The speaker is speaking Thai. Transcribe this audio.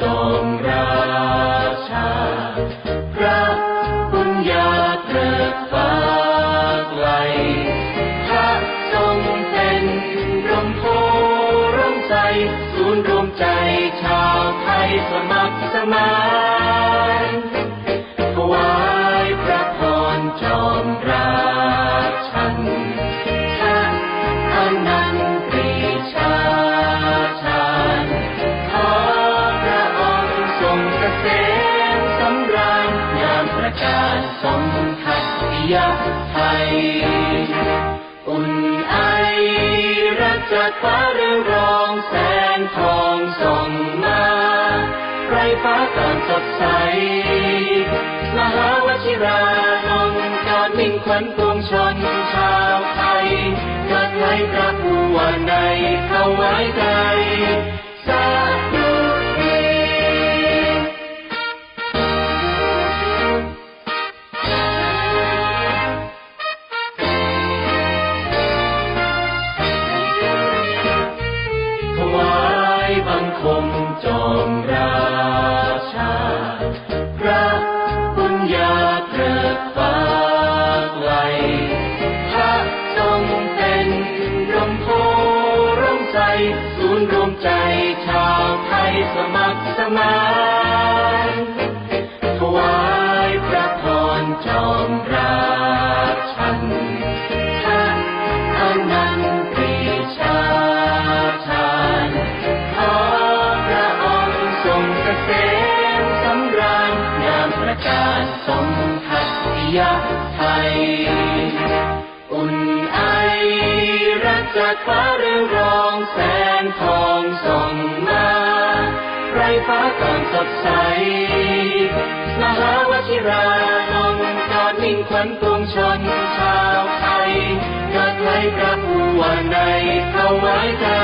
จงราชา พระบุญญาเกิดฟ้าไกลพระทรงเป็นร่มโพร่ใสศูนย์รวมใจชาวไทยสมัครสมาน สมทัติยไทย อุ่นไอรักจากฟ้าเรืองรองแสงทองส่องมาไรฟ้าก่อนสดใส มหาวชิราลงกอดมิ่งขวัญปวงชนชาวไทย เกิดไว้พระผู้ว่าในเข้าไว้ใจ อมราชา พระบุญญาเกิดฟ้าไกลพระทรงเป็นร่มโพร่มใสศูนย์รวมใจชาวไทยสมัครสมานถวายพระพรจอมราาระกาศสมทัติยไทย อุ่นไอรักจากฟ้าเรืองรองแสงทองส่องมา ไรฟ้าก่อนสดใส มหาวชิราลงกอดมิ่งขวัญปวงชนชาวไทยเกิดไว้พระผู้ว่าในเข้าไว้ใจ